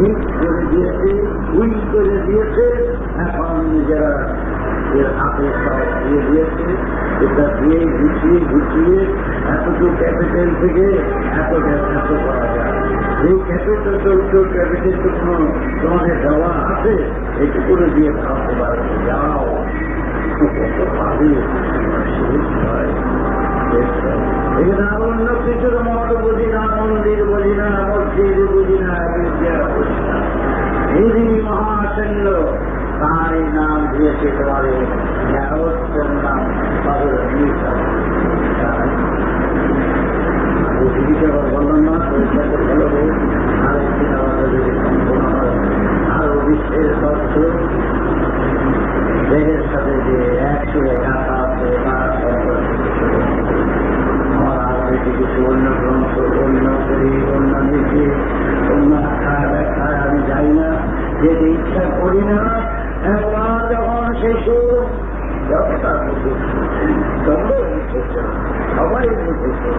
ঠিক করে দিয়েছে উইল করে দিয়েছে এখন নিজেরা এর হাতে দিয়ে দিয়েছে এটা দিয়ে গুছিয়ে গুছিয়ে এতটুকু ক্যাপিটাল থেকে এত এত করা যায় এই ক্যাপিটাল তো ক্যাপিটাল তো কোনো তোমাদের দেওয়া আছে এটুকুনে দিয়ে খাওয়াতে পারবে যাও হয় হয় এখানে অন্য কিছুর মত বুঝি না মন্দির বুঝি মহাশল্য তারই নাম দিয়েছে তোমারে ন্যারোত্তর নাম বললাম না, পরীক্ষাতে ভালো হোক আর একদিন আমাদের যদি সম্পূর্ণ হয়, আরও বিশ্বের তথ্য। দেহের সাথে যে একশো একা আছে তার কিছু অন্য গ্রন্থ, অন্য অন্য অন্য আমি যাই না। যেতে ইচ্ছা করি না একবার যখন শিশু যতটা বুঝেছে তখন বুঝেছে সবাই বুঝেছে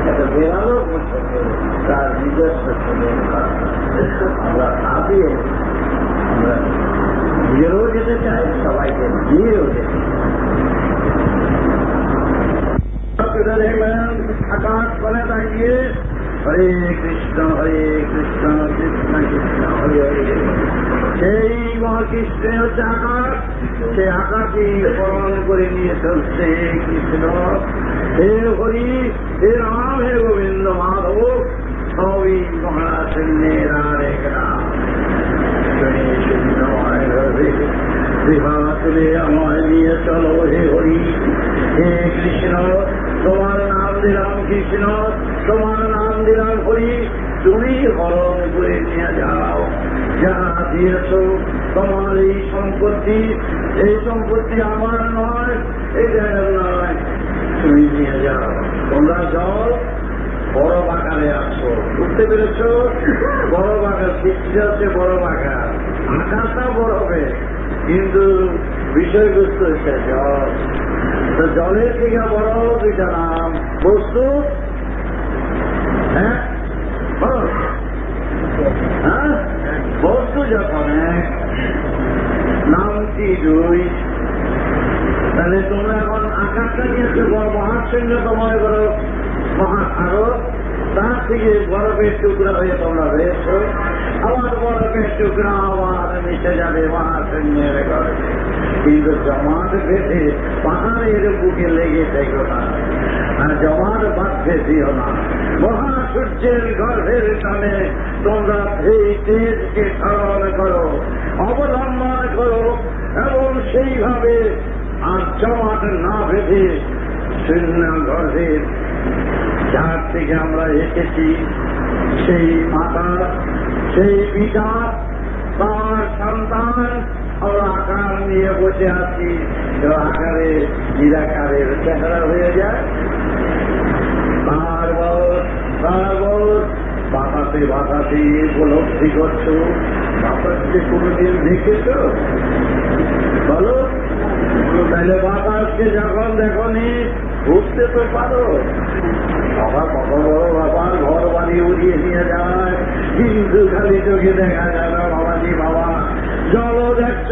একটা বেড়ালো বুঝেছে তার নিজস্ব ছেলের আমরা তা দিয়ে আমরা নিজেরও যেতে চাই সবাইকে নিয়েও যেতে সেই মহাকৃষ্ণের হচ্ছে আকাশ সে আকাশই স্মরণ করে নিয়ে চলছে কৃষ্ণ। হে হরি, হে রাম, হে গোবিন্দ মাধব, সবই মহাশূন্যের আর বিভাতুলে আমায় নিয়ে চলো হে হরি। হে কৃষ্ণ, তোমার নাম দিলাম কৃষ্ণ, তোমার নাম দিলাম হরি। তুমি হরণ করে নিয়ে যাও। যাহা দিয়েছ, তোমার এই সম্পত্তি এই সম্পত্তি আমার নয় এটা নয়। তুমি নিয়ে যাও। তোমরা যাও, বড় বাগানে আসো। বুঝতে পেরেছ? বড় বাগান, সৃষ্টি হচ্ছে বড় বাগান। আকাশটা বড় হবে। কিন্তু বিষয়বস্তু হচ্ছে জল। জলের থেকে বড় দুইটা নাম। বস্তু? হ্যাঁ বলো। হ্যাঁ বস্তু যখন এক নামটি তাহলে তোমরা এখন আকাশটা কিন্তু মহাশূন্য তোমার করো মহাসাগর? তার থেকে বরফের টুকরা হয়ে তোমরা রয়েছ আবার বরফের টুকরা আবার মিশে যাবে মহাশূন্যের ঘরে। কিন্তু জমাট বেঁধে পাহাড়ের বুকে লেগে থেকো না। আর জমাট বাঁধতে দিও না। মহাসূর্যের গর্ভের টানে তোমরা এই তেজকে স্মরণ করো, অবলম্বন করো সেইভাবে আর জমাট না বেঁধে শূন্য গর্ভের যার থেকে আমরা এসেছি, সেই মাতা সেই পিতা তার সন্তান আমরা আকার নিয়ে বসে আছি। আকারে, নিরাকারের চেহারা হয়ে যায়। তার বয়স তার বয়স বাতাসে বাতাসে উপলব্ধি করছ। বাতাসকে কোনোদিন দেখেছ বলো তাহলে বাতাসকে যখন দেখনি বুঝতে তো পারো বাবা কত বড় বাবার ঘর বাড়ি উড়িয়ে নিয়ে যায় কিন্তু খালি চোখে দেখা যায় না বাবাজি বাবা জল দেখছ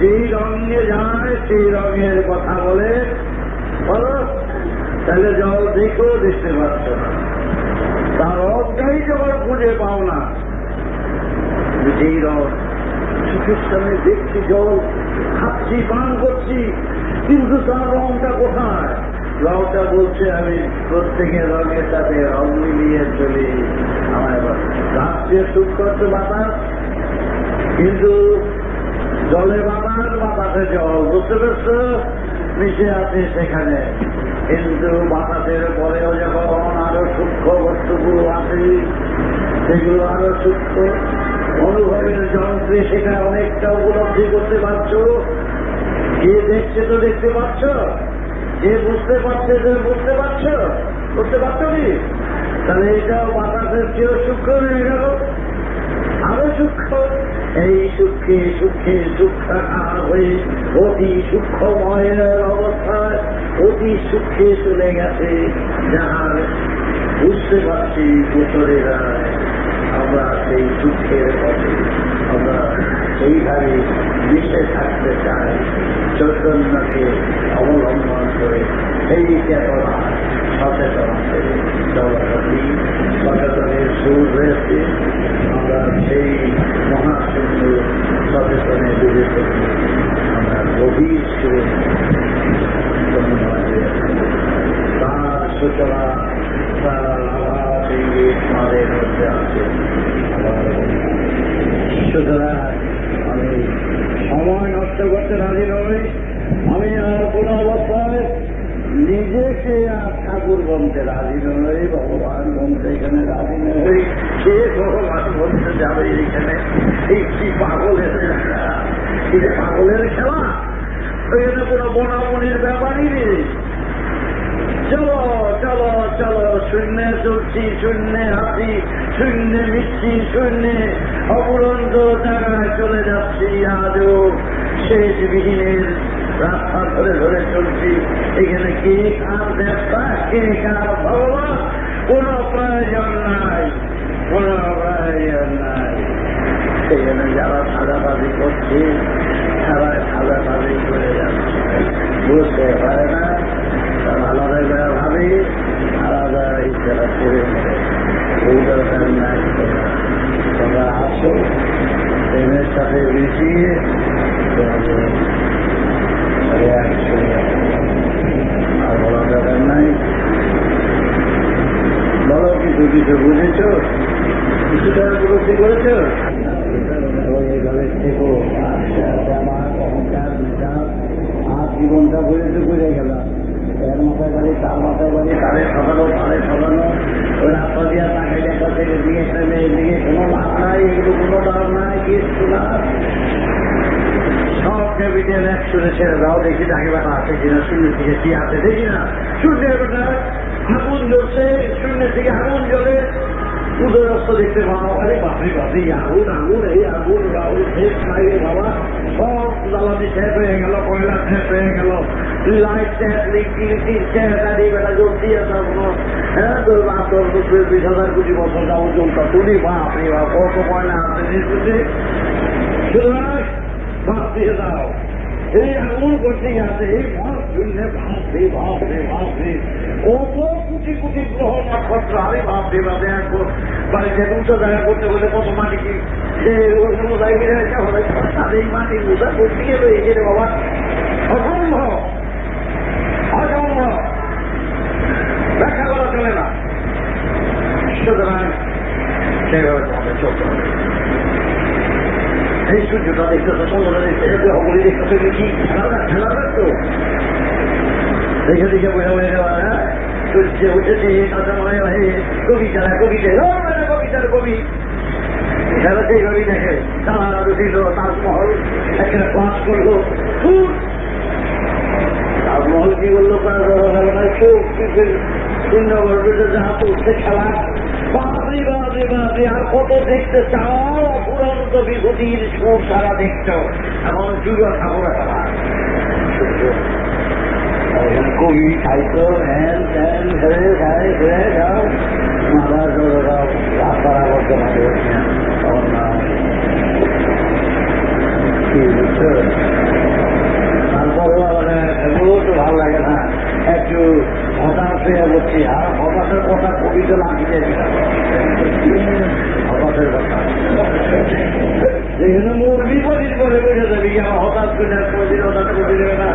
যেই রঙে যায় সেই রঙের কথা বলে বলো তাহলে জল দেখেও দেখতে পাচ্ছ না তার রঙটাই যখন খুঁজে পাও না যেই রঙ চোখের সামনে দেখছি জল, খাচ্ছি, পান করছি। কিন্তু তার রংটা কোথায়? রংটা বলছে, আমি প্রত্যেকের রঙের সাথে রং মিলিয়ে চলি। আমার রাষ্ট্রীয় সুখ করছে বাতাস। কিন্তু জলে বাতাস, বাতাসে জল, বুঝতে পারছ? মিশে আছে সেখানে। কিন্তু বাতাসের পরেও যখন আরও সূক্ষ্ম বস্তুগুলো আছে সেগুলো আরও সূক্ষ্ম অনুভবের যন্ত্রে সেটা অনেকটা উপলব্ধি করতে পারছ? যে দেখছে তো দেখতে পাচ্ছ? যে বুঝতে পারছে যে বুঝতে পারছ? বুঝতে পারছ কি? তাহলে এটা বাতাসের চেয়েও সূক্ষ্ম হয়ে গেল আরও সূক্ষ্ম। এই সূক্ষ্মে সূক্ষ্মে সূক্ষ্মাকার হয়ে অতি সূক্ষ্মময়ের অবস্থায় অতি সূক্ষ্মে চলে গেছে। যাহার বুঝতে পারছি আমরা সেই দুঃখের পথে আমরা এইভাবে মিশে থাকতে চাই, চৈতন্যকে অবলম্বন করে সেই চেতনা সচেতন করে জগৎপতি, সচেতনের সুর রয়েছে। আমরা সেই মহাশূন্য সচেতনে ডুবে থাকি আমরা গভীর সুরে তার সূচনা, তার আমাদের মধ্যে আছে সুতরাং আমি সময় নষ্ট করতে রাজি নই আমি আর কোনো অবস্থায় নিজেকে আর ঠাকুর বলতে রাজি নই ভগবান বলতে এখানে রাজি নই কে ভগবান বলতে যাবে এখানে এই কি পাগলের খেলা পাগলের খেলা এখানে কোনো বনামনির ব্যাপারই নেই চলো চলো চলো, শূন্যে চলছি শূন্যে হাসি, শূন্যে মিষ্টি, শূন্যে অপুরন্ত জায়গায় চলে যাচ্ছি আজও শেষ বিহীনের রাস্তা ধরে ধরে চলছি। এখানে কে কার ব্যবসা কে কার ভগবান? কোন প্রয়োজন নাই, কোন প্রয়োজন নাই। সেখানে যারা সাদাবাজি করছে তারা সাদাবাজি করে যাচ্ছে। বুঝতে পারে না? করে আলাদা ইচ্ছাটা করে এই দরকার তোমরা আসো, প্রেমের সাথে মিশিয়ে তোমাদের আর বলার দরকার নাই বলো কিছু কিছু বুঝেছ কিছুটা উপলব্ধি করেছ আমার জীবনটা বুঝেছে বুঝে গেলাম। এর মাথায় বাড়ি তার মাথায় বাড়ি তারে সকালো তারে সকানো ওই রাস্তা দিয়া তাকে দেখা থেকে দিয়ে ট্রেনে এদিকে কোনো লাভ নাই, এগুলো কোনো লাভ নাই কিছু না সব ক্যাপিটাল এক শুনে ছেড়ে দাও দেখি দেখি কয়লা শেষ হয়ে গেল। হ্যাঁ বিশ হাজার কোটি বছর যাব চলতা তুলি বাপ রে বাপ কত কয়লা আছে সুতরাং বাপ দাও এই আগুন করতে গেছে এই ভাব শুনলে ভাব রে ভাব রে ভাব রে কত কোটি অসম্ভব ব্যাখ্যা করা চলে না সুতরাং সেভাবে তোমাদের চলতে হবে এই সূর্যটা দেখতেছে চন্দ্রটা দেখতেছে অগুলি দেখতেছে কি খেলা খেলা তো দেখে দেখে বোঝা হয়ে যাওয়া হ্যাঁ সূর্য উঠেছে তাতে মনে হয় কবিতা কবিতা ও মানে কবিতার কবি এখানে সেই কবি দেখে তারা দিল তাজমহল একটা ক্লাস করল খুব তাজমহল কি বলল গর্বিত যাহা উঠছে খেলা বাপরে বাপরে আর কত দেখতে চাও? অপুরন্ত বিভূতির সুর সারা দেখছ এমন যুগ ঠাকুর খেলা কবি সাহিত্য নাম কি বুঝছ তারপরেও মানে এগুলো তো ভালো লাগে না একটু হতাশ হয়ে বলছি আর হতাশের কথা কবিতে লাগিয়ে হতাশের কথা যেখানে মোর বিপরীত করে বেড়ে যাবে কি আমার হতাশ করে কোনদিন হতাশ করে দেবে না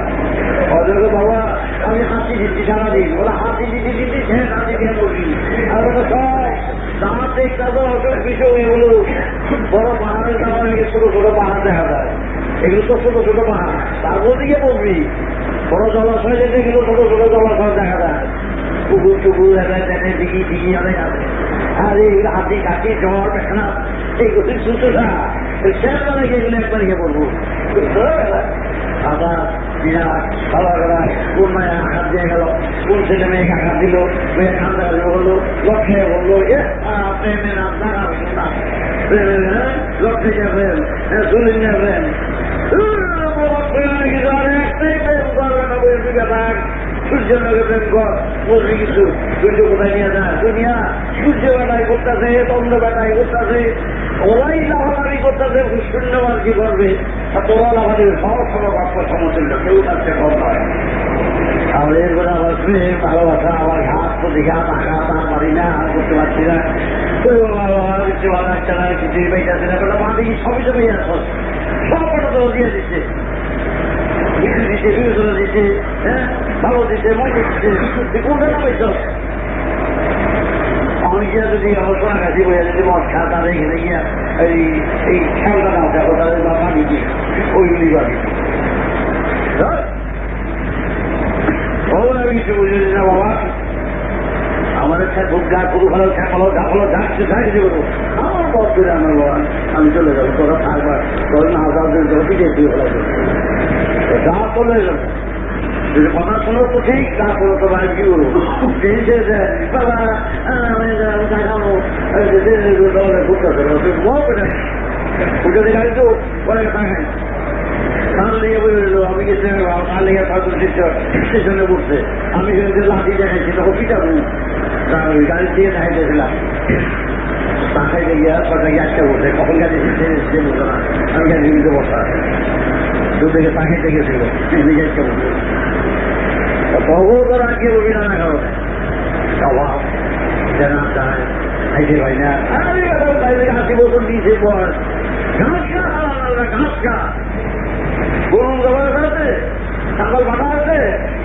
অযোগ্য বাবা আমি হাসি দিচ্ছি সারাদিন ওরা হাসি দিতে দিতে শেষ হাসি দিয়ে বলছি আর ওটা সব দাঁত দেখতে তো অসুখ বিষয় এগুলো বড় পাহাড়ের দাঁড়া ছোট ছোট পাহাড় দেখা যায়। এগুলো তো ছোট ছোট পাহাড় তারপর দিকে বলবি, বড় জলাশয় যেতে গেলে ছোট ছোট জলাশয় দেখা যায়। পুকুর টুকুর দিঘি দিঘি আর এই হাতি কাটি জ্বর পেছনা এইগুলো সুতো না শেষ মানে একবার আবার কোন মায়ের আঘাত দিয়ে গেল? কোন ছেলে মেয়েকে আঘাত দিল? মেয়ে কান্দা বলল লক্ষ্যে বলল প্রেমের আপনার প্রেমের লক্ষ্যে যাবেন চলে যাবেন। সূর্য নগে প্রেম কর বলবি কিছু। সূর্য কোথায় নিয়ে করতেছে কি করবে? আর তোরা লাভালাভি সব সব বাক্য সমতুল্য কেউ থাকতে কম আর ভালোবাসা আবার ঘাস তো দিঘা টাকা তার পারি না, আর করতে পারছি না। না কিছুই পাইতেছে না কোনো মাটি সবই তো সব কটা তো দিয়ে দিচ্ছে কিছু দিচ্ছে বিবেচনা দিচ্ছে হ্যাঁ ভালো দিচ্ছে মজা দিচ্ছে তুই কোনটা নামাইছ আমি গিয়া যদি আলোচনা কাছে বইয়া যদি মদ খা তাদের এখানে গিয়া এই এই খেলটা নাও দেখো তাদের বা পানি দিয়ে ওইগুলি বাড়ি ও কিছু বুঝি না বাবা আমাদের সাথে খুব যা পুরো ভালো ঠাকলো ঢাকলো ঢাকছে ঢাকি দেবো আমার বর করে আমার বাবা আমি চলে যাব তোরা থাকবার তোর না যা চলে যাব যদি কথা তো ঠিক করো তো কি করব দেয় বাবা আমি আমি গেছি কাল নিয়ে ঠাকুর স্টেশনে বসছে আমি লাঠি দেখাইছি তখন কি যাব গাড়ি দিয়ে দেখাইতেছিলাম তাকাইতে গিয়া ছটা গিয়ে একটা বসে কখন গাড়ি সে বসে না, আমি গাড়ি দিতে বসা দু থেকে তাকাইতে গেছিল একটা বসে তবুও আজকে রবি না কারণে স্বভাব জানা যায় খাইতে পাই না। আমি আশি বছর দিয়েছে পর ঘাস খা ঘাস খা। আছে ছাগল বাটা আছে?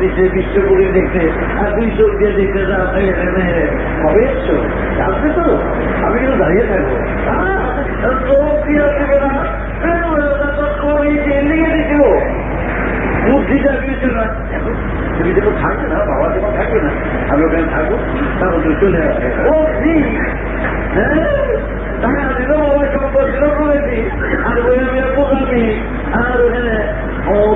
দিচ্ছে বিশ্বপুরী দেখতে আর দুই চোখ দিয়ে দেখতে কবে এসছো? আসবে তো। আমি কিন্তু দাঁড়িয়ে থাকব। চোখ দিয়ে দেবে না? তুমি যখন থাকবে না, বাবা যখন থাকবে না। আমি ওখানে থাকব। তারপর চলে আসবে ও হ্যাঁ টাকা দিল বাবা সম্পদ দিল করেছি আর ওই আমি প্রোগ্রামি আর ওখানে ও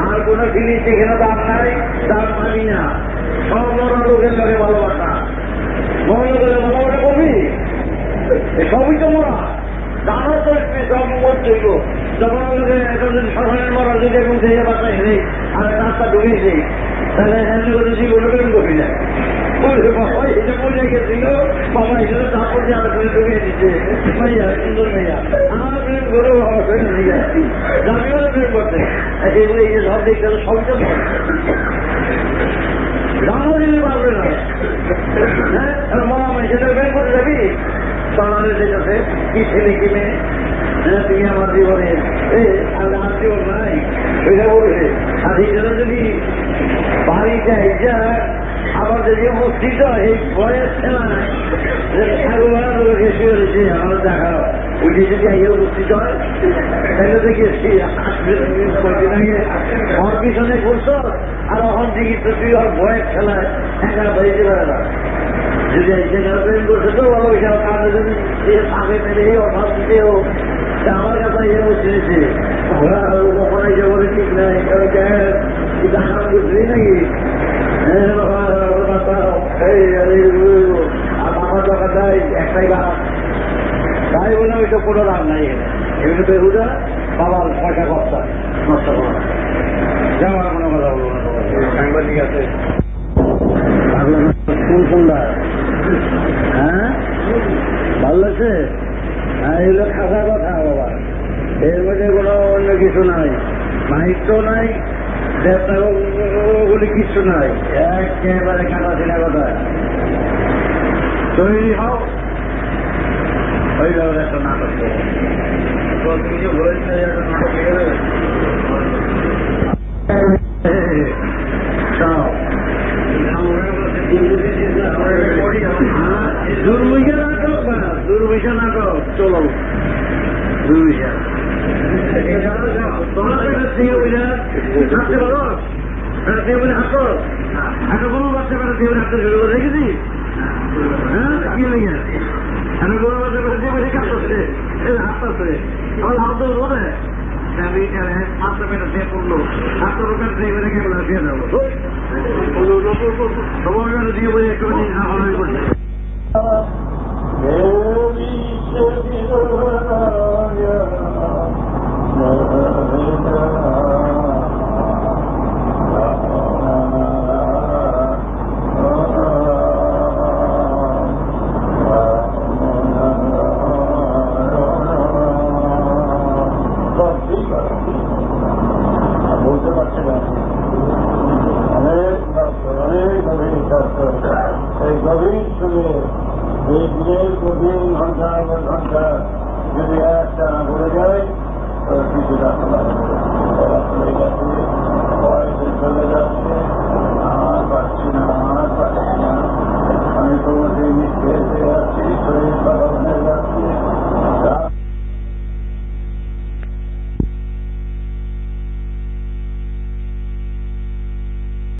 আর কোন ফিলিংস এখানে দাম নাই, দাম মানি না। সব বড় লোকের লাগে ভালোবাসা। মনে করে ভালোবাসা করবি সবই তো মরা। জানো তো সব চলব যখন একজন শ্মশানের মরা যদি এখন থেকে বাসায় হেরে আর রাস্তা ঢুকেছে তাহলে এখানে করে জীবন প্রেম করবি না বলে বাবা এখানে তারপর যে ভাইয়া, সুন্দর ভাইয়া। আমার প্রেম করে প্রেম নিয়ে যাচ্ছি আমিও প্রেম করতে এগুলো এই যে সব দেখতে সবই তো জানো দিলে পারবে না। হ্যাঁ মা, আমি সেটা প্রেম করতে যাবি সমাজে যেতেছে কি ছেলে, কি মেয়ে? হ্যাঁ তুমি আমার জীবনে আমার জীবন নাই। সেটা বলবে। আর এই জন্য যদি বাড়ি যাই যা, আবার যদি উপস্থিত এই বয়স ছেলা আমার দেখা। উঠে যদি আগে উপস্থিত হয়, তাহলে দেখেছি আমার পিছনে করছ আর এখন দেখি তো তুই আর বয়স খেলায় একা বাড়িতে পারে না। যদি সেখানে প্রেম করছে তো ভালো বিশাল কাজে যদি আগে মেরে অভাব দিতে হোক আমার কাছে ইয়ে বসেছে কখন এই জগতে ঠিক নাই, কারণ দেখানো বুঝলি নাকি? আমার টাকা দেয় একটাই গাছ তাই বলে ওইটা কোনো লাভ নাই এগুলো বেহুদা বাবার পয়সা কর্তা নষ্ট করা। যাওয়ার কোনো কথা বলব সাংবাদিক আছে। কোন হ্যাঁ? ভালো লাগছে হ্যাঁ এগুলো খাসা কথা বাবা। এর মধ্যে কোনো অন্য কিছু নাই। মাহিত্য নাই দেবতাগুলি কিছু নাই। একেবারে ছিল কথা। তৈরি হও। নাটক তো কিছু বলেছে নাটক দুর্বিষা নাটক বা দুর্বিষা নাটক চলো দুর্বিষা তোমার সিংহ বলে হাঁটো বাচ্চা পারে হাঁটতে শুরু করে হাতটা পেটের থেকে পড়ল। হাতটা রোকার থেকে বেড়ে কেমন দিয়ে যাব। তোমার দিয়ে বলে। একটু আমার করছে চব্বিশ সময়ে এই দিনের প্রতিদিন ঘণ্টা এবং ঘণ্টা যদি একটা না ঘুরে যায় তো আমি তোমাদের নিশ্চয় হয়ে শরীর খারাপ হয়ে